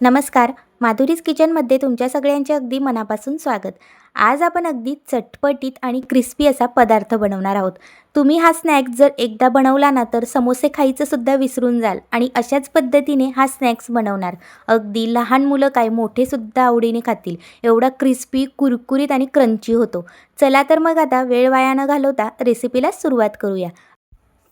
नमस्कार माधुरीज किचनमध्ये तुमच्या सगळ्यांचे अगदी मनापासून स्वागत. आज आपण अगदी चटपटीत आणि क्रिस्पी असा पदार्थ बनवणार आहोत. तुम्ही हा स्नॅक्स जर एकदा बनवला ना तर समोसे खायचं सुद्धा विसरून जाल आणि अशाच पद्धतीने हा स्नॅक्स बनवणार. अगदी लहान मुलं काय मोठेसुद्धा आवडीने खातील. एवढा क्रिस्पी कुरकुरीत आणि क्रंची होतो. चला तर मग आता वेळ वाया न घालवता रेसिपीला सुरुवात करूया.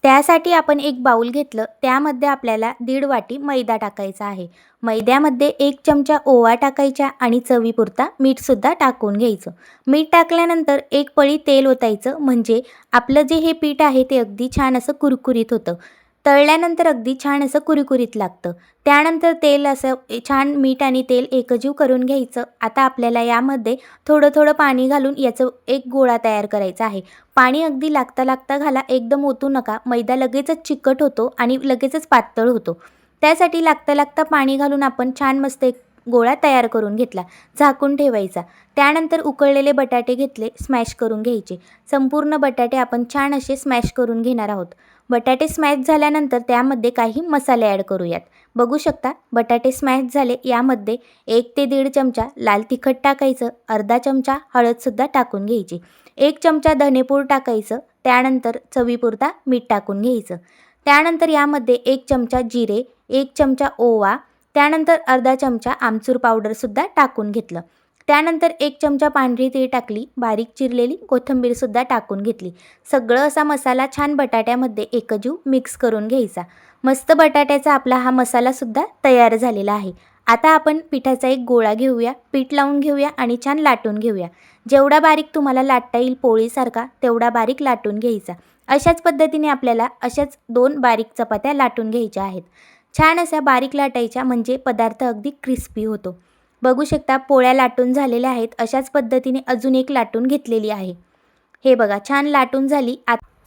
त्यासाठी आपण एक बाऊल घेतलं. त्यामध्ये आपल्याला दीड वाटी मैदा टाकायचा आहे. मैद्यामध्ये एक चमचा ओवा टाकायचा आणि चवीपुरता मीठसुद्धा टाकून घ्यायचं. मीठ टाकल्यानंतर एक पळी तेल ओतायचं. म्हणजे आपलं जे हे पीठ आहे ते अगदी छान असं कुरकुरीत होतं. तळल्यानंतर अगदी छान असं कुरकुरीत लागतं. त्यानंतर तेल असं छान मीठ आणि तेल एकजीव करून घ्यायचं. आता आपल्याला यामध्ये थोडं थोडं पाणी घालून याचं एक गोळा तयार करायचा आहे. पाणी अगदी लागता लागता घाला एकदम ओतू नका. मैदा लगेचच चिकट होतो आणि लगेचच पातळ होतो. त्यासाठी लागता लागता पाणी घालून आपण छान मस्त एक गोळा तयार करून घेतला. झाकून ठेवायचा. त्यानंतर उकळलेले बटाटे घेतले स्मॅश करून घ्यायचे. संपूर्ण बटाटे आपण छान असे स्मॅश करून घेणार आहोत. बटाटे स्मॅश झाल्यानंतर त्यामध्ये काही मसाले ॲड करूयात. बघू शकता बटाटे स्मॅश झाले यामध्ये एक ते दीड चमचा लाल तिखट टाकायचं अर्धा चमचा हळदसुद्धा टाकून घ्यायची. एक चमचा धनेपूड टाकायचं त्यानंतर चवीपुरता मीठ टाकून घ्यायचं. त्यानंतर यामध्ये एक चमचा जिरे एक चमचा ओवा त्यानंतर अर्धा चमचा आमचूर पावडरसुद्धा टाकून घेतलं. त्यानंतर एक चमचा पांढरी तीळ टाकली बारीक चिरलेली कोथिंबीरसुद्धा टाकून घेतली. सगळं असा मसाला छान बटाट्यामध्ये एकजीव मिक्स करून घ्यायचा. मस्त बटाट्याचा आपला हा मसालासुद्धा तयार झालेला आहे. आता आपण पिठाचा एक गोळा घेऊया पीठ लावून घेऊया आणि छान लाटून घेऊया. जेवढा बारीक तुम्हाला लाटता येईल पोळीसारखा तेवढा बारीक लाटून घ्यायचा. अशाच पद्धतीने आपल्याला अशाच दोन बारीक चपात्या लाटून घ्यायच्या आहेत. छान अशा बारीक लाटायच्या म्हणजे पदार्थ अगदी क्रिस्पी होतो. बघू शकता पोळ्या लाटून झालेल्या आहेत अशाच पद्धतीने अजून एक लाटून घेतलेली आहे. हे बघा छान लाटून झाली.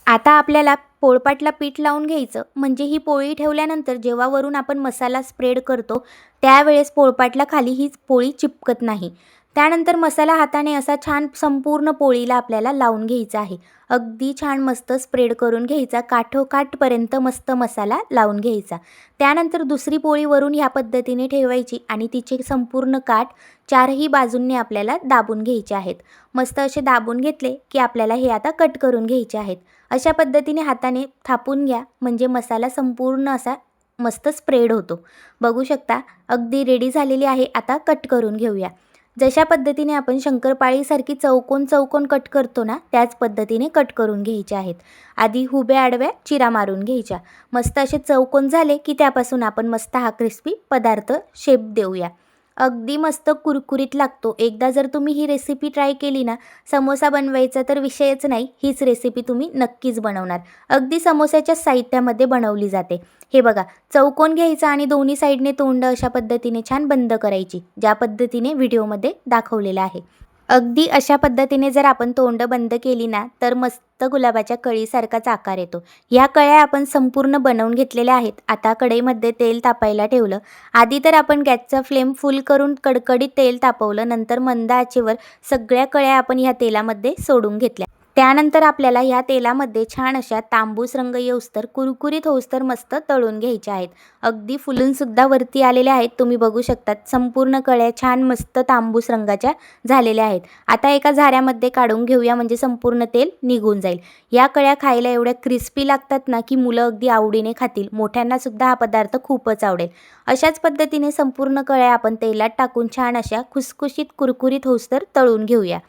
आता आपल्याला पोळपाटला पीठ लावून घ्यायचं. म्हणजे ही पोळी ठेवल्यानंतर जेव्हा वरून आपण मसाला स्प्रेड करतो त्यावेळेस पोळपाटला खाली ही पोळी चिपकत नाही. त्यानंतर मसाला हाताने असा छान संपूर्ण पोळीला आपल्याला लावून घ्यायचा आहे. अगदी छान मस्त स्प्रेड करून घ्यायचा. काठोकाठपर्यंत मस्त मसाला लावून घ्यायचा. त्यानंतर दुसरी पोळी वरून ह्या पद्धतीने ठेवायची आणि तिचे संपूर्ण काठ चारही बाजूंनी आपल्याला दाबून घ्यायचे आहेत. मस्त असे दाबून घेतले की आपल्याला हे आता कट करून घ्यायचे आहेत. अशा पद्धतीने हाताने थापून घ्या. म्हणजे मसाला संपूर्ण असा मस्त स्प्रेड होतो. बघू शकता अगदी रेडी झालेली आहे. आता कट करून घेऊया. जशा पद्धतीने आपण शंकरपाळीसारखी चौकोन चौकोन कट करतो ना त्याच पद्धतीने कट करून घ्यायचे आहेत. आधी हुब्या आडव्या चिरा मारून घ्यायच्या. मस्त असे चौकोन झाले की त्यापासून आपण मस्त हा क्रिस्पी पदार्थ शेप देऊया. अगदी मस्त कुरकुरीत लागतो. एकदा जर तुम्ही ही रेसिपी ट्राय केली ना समोसा बनवायचा तर विषयच नाही हीच रेसिपी तुम्ही नक्कीच बनवणार. अगदी समोसाच्या साहित्यामध्ये बनवली जाते. हे बघा चौकोन घ्यायचा आणि दोन्ही साईडने तोंड अशा पद्धतीने छान बंद करायची ज्या पद्धतीने व्हिडिओमध्ये दाखवलेलं आहे. अगदी अशा पद्धतीने जर आपण तोंड बंद केली ना तर मस्त गुलाबाच्या कळीसारखाच आकार येतो. ह्या कळ्या आपण संपूर्ण बनवून घेतलेल्या आहेत. आता कढईमध्ये तेल तापायला ठेवलं. आधी तर आपण गॅसचा फ्लेम फुल करून कडकडीत तेल तापवलं. नंतर मंद आचेवर सगळ्या कळ्या आपण ह्या तेलामध्ये सोडून घेतल्या. त्यानंतर आपल्याला ह्या तेलामध्ये छान अशा तांबूस रंग येऊस्तर कुरकुरीत होऊस्तर मस्त तळून घ्यायच्या आहेत. अगदी फुलूनसुद्धा वरती आलेल्या आहेत. तुम्ही बघू शकतात संपूर्ण कळ्या छान मस्त तांबूस रंगाच्या झालेल्या आहेत. आता एका झाऱ्यामध्ये काढून घेऊया म्हणजे संपूर्ण तेल निघून जाईल. या कळ्या खायला एवढ्या क्रिस्पी लागतात ना की मुलं अगदी आवडीने खातील. मोठ्यांनासुद्धा हा पदार्थ खूपच आवडेल. अशाच पद्धतीने संपूर्ण कळ्या आपण तेलात टाकून छान अशा खुसखुशीत कुरकुरीत होऊस्तर तळून घेऊया.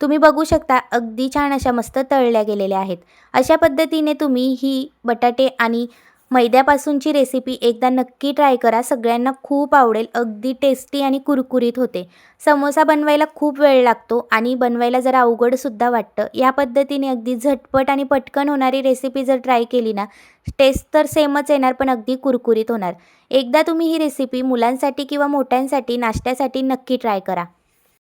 तुम्ही बघू शकता अगदी छान अशा मस्त तळल्या गेलेल्या आहेत. अशा पद्धतीने तुम्ही ही बटाटे आणि मैद्यापासूनची रेसिपी एकदा नक्की ट्राय करा. सगळ्यांना खूप आवडेल अगदी टेस्टी आणि कुरकुरीत होते. समोसा बनवायला खूप वेळ लागतो आणि बनवायला जरा अवघडसुद्धा वाटतं. या पद्धतीने अगदी झटपट आणि पटकन होणारी रेसिपी जर ट्राय केली ना टेस्ट तर सेमच येणार पण अगदी कुरकुरीत होणार. एकदा तुम्ही ही रेसिपी मुलांसाठी किंवा मोठ्यांसाठी नाश्त्यासाठी नक्की ट्राय करा.